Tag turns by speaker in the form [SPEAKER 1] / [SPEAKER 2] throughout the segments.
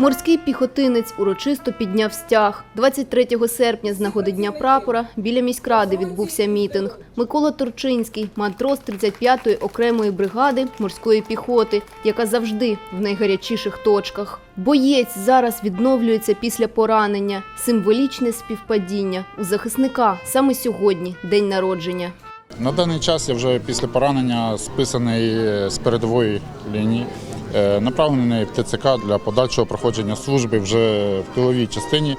[SPEAKER 1] Морський піхотинець урочисто підняв стяг. 23 серпня з нагоди Дня прапора біля міськради відбувся мітинг. Микола Торчинський, матрос 35-ї окремої бригади морської піхоти, яка завжди в найгарячіших точках. Боєць зараз відновлюється після поранення. Символічне співпадіння у захисника саме сьогодні день народження.
[SPEAKER 2] На даний час я вже після поранення списаний з передової лінії, е, направлений в ТЦК для подальшого проходження служби вже в тиловій частині.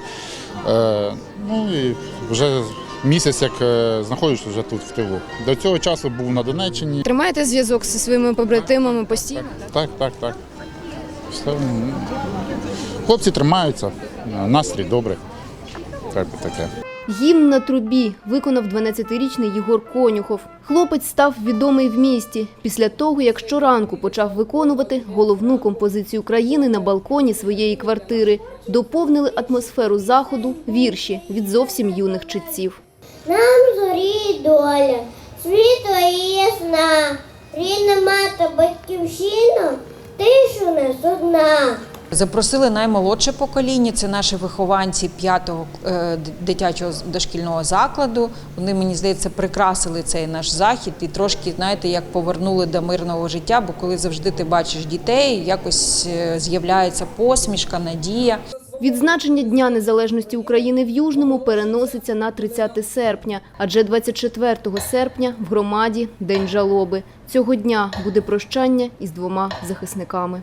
[SPEAKER 2] Е, Ну і вже місяць, як е, знаходжусь вже тут в тилу. До цього часу був на Донеччині.
[SPEAKER 3] Тримаєте зв'язок зі своїми побратимами постійно?
[SPEAKER 2] Так, так, так. Все, Хлопці тримаються, настрій добрий. Так, таке.
[SPEAKER 1] Гімн на трубі виконав 12-річний Єгор Конюхов. Хлопець став відомий в місті після того, як щоранку почав виконувати головну композицію країни на балконі своєї квартири. Доповнили атмосферу заходу вірші від зовсім юних читців.
[SPEAKER 4] Нам зорі доля, світло і ясна, рідна мати батьківщина, тишу не судна.
[SPEAKER 5] Запросили наймолодше покоління, це наші вихованці 5-го е, дитячого дошкільного закладу. Вони, мені здається, прикрасили цей наш захід і трошки, знаєте, як повернули до мирного життя, бо коли завжди ти бачиш дітей, якось е, з'являється посмішка, надія.
[SPEAKER 1] Відзначення Дня Незалежності України в Южному переноситься на 30 серпня, адже 24 серпня в громаді День жалоби. Цього дня буде прощання із двома захисниками.